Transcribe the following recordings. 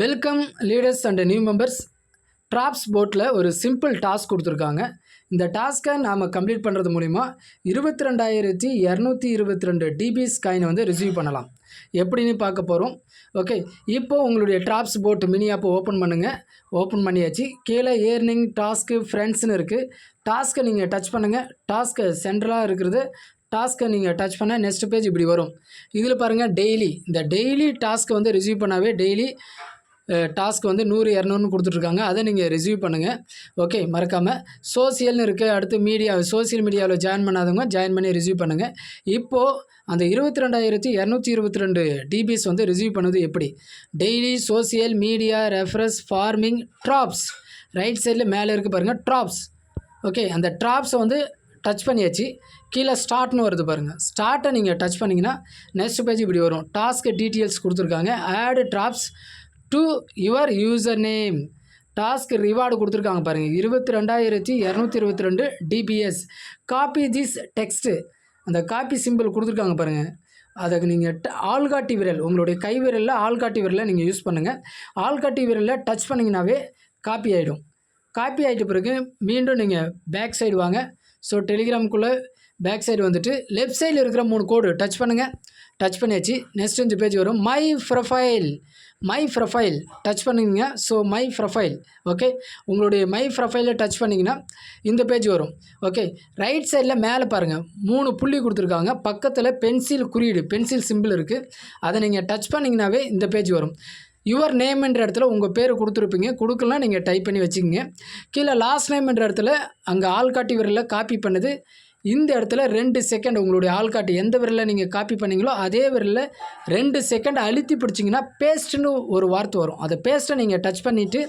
Welcome leaders and new members drops போட்டில் ஒரு simple task கொடுத்துருக்காங்க. இந்த டாஸ்க்கை நாம் கம்ப்ளீட் பண்ணுறது மூலிமா இருபத்தி ரெண்டாயிரத்தி இரநூத்தி இருபத்தி ரெண்டு டிபிஎஸ் காயினை வந்து ரிசீவ் பண்ணலாம். எப்படின்னு பார்க்க போகிறோம் ஓகே இப்போது உங்களுடைய ட்ராப்ஸ் போட் மினி ஆப்பை ஓப்பன் பண்ணுங்கள் ஓப்பன் பண்ணியாச்சு. கீழே ஏர்னிங் டாஸ்க்கு ஃப்ரெண்ட்ஸ்னு இருக்குது டாஸ்க்கை நீங்கள் டச் பண்ணுங்கள் டாஸ்க்கு சென்ட்ரலாக இருக்கிறது. டாஸ்க்கை நீங்கள் டச் பண்ண நெக்ஸ்ட் பேஜ் இப்படி வரும். இதில் பாருங்கள் டெய்லி இந்த டெய்லி டாஸ்க்கை வந்து ரிசீவ் பண்ணாவே டெய்லி டாஸ்க் வந்து நூறு இரநூறுன்னு கொடுத்துட்ருக்காங்க. அதை நீங்கள் ரிசீவ் பண்ணுங்கள் ஓகே மறக்காமல் சோசியல்னு இருக்குது அடுத்து மீடியா சோசியல் மீடியாவில் ஜாயின் பண்ணாதவங்க ஜாயின் பண்ணி ரிசீவ் பண்ணுங்கள் இப்போது அந்த இருபத்தி ரெண்டாயிரத்தி இரநூத்தி இருபத்தி ரெண்டு டிபிஎஸ் வந்து ரிசீவ் பண்ணது எப்படி? Daily social media reference farming drops right சைடில் மேலே இருக்குது பாருங்கள் ட்ராப்ஸ் ஓகே அந்த ட்ராப்ஸை வந்து டச் பண்ணியாச்சு. கீழே ஸ்டார்ட்னு வருது பாருங்கள் ஸ்டார்ட்டை நீங்கள் டச் பண்ணிங்கன்னா நெக்ஸ்ட் பேஜ் இப்படி வரும். டாஸ்க்கு டீட்டெயில்ஸ் கொடுத்துருக்காங்க. Add drops to your user name task reward கொடுத்துருக்காங்க பாருங்கள் இருபத்தி ரெண்டாயிரத்தி இரநூத்தி இருபத்தி ரெண்டு டிபிஎஸ் காப்பி திஸ் டெக்ஸ்ட்டு அந்த காப்பி சிம்பிள் கொடுத்துருக்காங்க பாருங்கள் அதுக்கு நீங்கள் ட ஆள்காட்டி விரல் உங்களுடைய கை விரலில் ஆள்காட்டி விரலை நீங்கள் யூஸ் பண்ணுங்கள் ஆள்காட்டி விரலில் டச் பண்ணிங்கனாவே காப்பி ஆகிடும் காப்பி ஆகிட்ட பிறகு மீண்டும் நீங்கள் பேக் சைடு வாங்க. ஸோ டெலிகிராம்குள்ளே பேக் சைடு வந்துட்டு லெஃப்ட் சைடில் இருக்கிற மூணு கோடு டச் பண்ணுங்கள் டச் பண்ணியாச்சு. நெக்ஸ்ட் இந்த பேஜ் வரும் my profile my profile touch பண்ணிங்க ஸோ மை ப்ரொஃபைல் ஓகே உங்களுடைய மை ப்ரொஃபைலை டச் பண்ணிங்கன்னா இந்த பேஜ் வரும் ஓகே ரைட் சைடில் மேலே பாருங்கள் மூணு புள்ளி கொடுத்துருக்காங்க. பக்கத்தில் பென்சில் குறியீடு பென்சில் சிம்பிள் இருக்குது அதை நீங்கள் டச் பண்ணிங்கனாவே இந்த பேஜ் வரும். யுவர் நேம்ன்ற இடத்துல உங்கள் பேர் கொடுத்துருப்பீங்க. கொடுக்கலாம் நீங்கள் டைப் பண்ணி வச்சுக்கோங்க. கீழே லாஸ்ட் நேம்ன்ற இடத்துல அங்கே ஆள்காட்டி விரலில் காப்பி பண்ணுது. இந்த இடத்துல ரெண்டு செகண்ட் உங்களுடைய ஆள்காட்டி எந்த விரலில் நீங்கள் காப்பி பண்ணீங்களோ அதே விரலில் ரெண்டு செகண்ட் அழுத்தி பிடிச்சிங்கன்னா பேஸ்ட்டுன்னு ஒரு வார்த்தை வரும். அதை பேஸ்ட்டை நீங்கள் டச் பண்ணிவிட்டு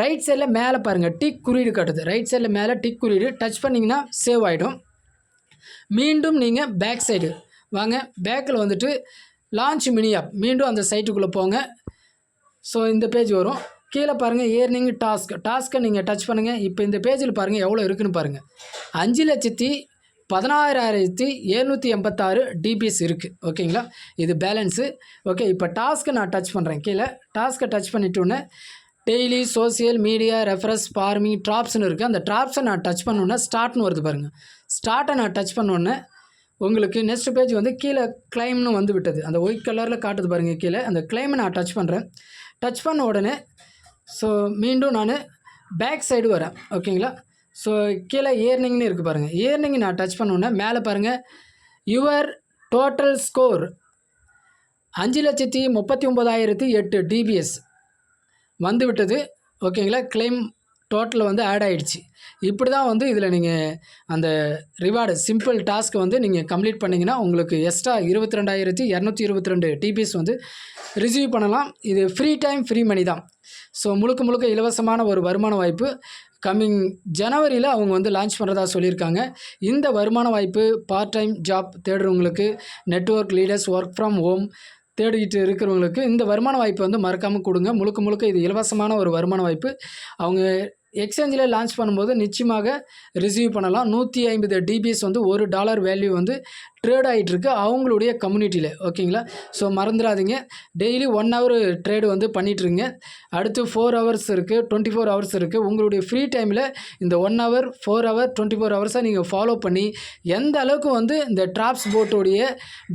ரைட் சைடில் மேலே பாருங்கள் டிக் குறியீடு காட்டுது. ரைட் சைடில் மேலே டிக் குறியீடு டச் பண்ணிங்கன்னா சேவ் ஆகிடும் மீண்டும் நீங்கள் பேக் சைடு வாங்க பேக்கில் வந்துட்டு லான்ச் மினி ஆப் மீண்டும் அந்த சைட்டுக்குள்ளே போங்க. ஸோ இந்த பேஜ் வரும். கீழே பாருங்கள் ஏர்னிங் டாஸ்க் டாஸ்க்கை நீங்கள் டச் பண்ணுங்கள் இப்போ இந்த பேஜில் பாருங்கள் எவ்வளோ இருக்குன்னு பாருங்கள் அஞ்சு லட்சத்தி பதினாறாயிரத்தி எழுநூற்றி எண்பத்தாறு டிபிஎஸ் இருக்குது ஓகேங்களா? இது பேலன்ஸு ஓகே இப்போ டாஸ்க்கை நான் டச் பண்ணுறேன் கீழே டாஸ்க்கை touch பண்ணிட்டோன்னே daily social media reference farming ட்ராப்ஸ்னு இருக்குது அந்த ட்ராப்ஸை நான் டச் பண்ணோன்னே ஸ்டார்ட்னு வருது பாருங்கள் ஸ்டார்ட்டை நான் டச் பண்ணோன்னே உங்களுக்கு நெக்ஸ்ட் பேஜ் வந்து கீழே கிளைம்னு வந்து விட்டது. அந்த ஒயிட் கலரில் காட்டுது பாருங்கள் கீழே. அந்த கிளைமை நான் டச் பண்ணுறேன் டச் பண்ண உடனே ஸோ மீண்டும் நான் பேக் சைடு வரேன். ஓகேங்களா ஸோ கீழே ஏர்னிங்னு இருக்குது பாருங்கள் ஏர்னிங் நான் டச் பண்ணோன்னே மேலே பாருங்கள் யுவர் டோட்டல் ஸ்கோர் அஞ்சு லட்சத்தி முப்பத்தி ஒம்பதாயிரத்தி எட்டு டிபிஎஸ் வந்து விட்டது. ஓகேங்களா கிளைம் டோட்டல் வந்து ஆட் ஆகிடுச்சு இப்படி தான் வந்து இதில் நீங்கள் அந்த ரிவார்டு சிம்பிள் டாஸ்க்கை வந்து நீங்கள் கம்ப்ளீட் பண்ணிங்கன்னா உங்களுக்கு எக்ஸ்ட்ரா இருபத்தி ரெண்டாயிரத்தி இரநூத்தி இருபத்தி ரெண்டு டிபிஎஸ் வந்து ரிசீவ் பண்ணலாம். இது ஃப்ரீ டைம் ஃப்ரீ மணி தான். ஸோ முழுக்க முழுக்க இலவசமான ஒரு வருமான வாய்ப்பு. கம்மிங் ஜனவரியில் அவங்க வந்து லான்ச் பண்ணுறதா சொல்லியிருக்காங்க. இந்த வருமான வாய்ப்பு part time job தேடுறவங்களுக்கு network leaders work from home தேடிக்கிட்டு இருக்கிறவங்களுக்கு இந்த வருமான வாய்ப்பு வந்து மறக்காமல் கொடுங்க. முழுக்க முழுக்க இது இலவசமான ஒரு வருமான வாய்ப்பு. அவங்க எக்ஸ்சேஞ்சில் லான்ச் பண்ணும்போது நிச்சயமாக ரிசீவ் பண்ணலாம். நூற்றி ஐம்பது டிபிஎஸ் வந்து ஒரு டாலர் வேல்யூ வந்து ட்ரேட் ஆகிட்டுருக்கு அவங்களுடைய கம்யூனிட்டியில் ஓகேங்களா ஸோ மறந்துடாதீங்க. டெய்லி ஒன் ஹவர் ட்ரேடு வந்து பண்ணிகிட்ருங்க அடுத்து ஃபோர் ஹவர்ஸ் இருக்குது டுவெண்ட்டி ஃபோர் ஹவர்ஸ் இருக்குது உங்களுடைய ஃப்ரீ டைமில் இந்த one hour four hour twenty four ஹவர்ஸை நீங்கள் ஃபாலோ பண்ணி எந்த அளவுக்கு வந்து இந்த ட்ராப்ஸ் போட்டோடைய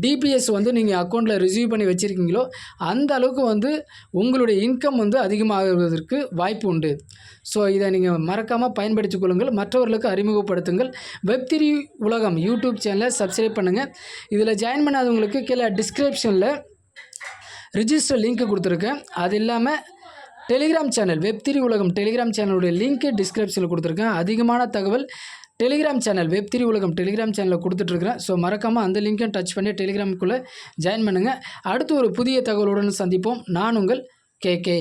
டிபிஎஸ் வந்து நீங்கள் அக்கௌண்ட்டில் ரிசீவ் பண்ணி வச்சுருக்கீங்களோ அந்த அளவுக்கு வந்து உங்களுடைய இன்கம் வந்து அதிகமாகுவதற்கு வாய்ப்பு உண்டு. ஸோ இதை நீங்கள் மறக்காமல் பயன்படுத்திக் கொள்ளுங்கள். மற்றவர்களுக்கு அறிமுகப்படுத்துங்கள். வெப் உலகம் யூடியூப் சேனலை சப்ஸ்கிரைப் பண்ணுங்கள் இதில் ஜாயின் பண்ணாதவங்களுக்கு கீழே டிஸ்கிரிப்ஷனில் ரிஜிஸ்டர் லிங்க் கொடுத்துருக்கேன் அது இல்லாமல் டெலிகிராம் சேனல் வெப்திரி உலகம் டெலிகிராம் சேனலுடைய லிங்க்கு டிஸ்கிரிப்ஷனில் கொடுத்துருக்கேன். அதிகமான தகவல் டெலிகிராம் சேனல் வெப் உலகம் டெலிகிராம் சேனலில் கொடுத்துட்ருக்குறேன். ஸோ மறக்காமல் அந்த லிங்க்கையும் டச் பண்ணி டெலிகிராமுக்குள்ளே ஜாயின் பண்ணுங்கள் அடுத்து ஒரு புதிய தகவலுடன் சந்திப்போம். நான் உங்கள் கே கே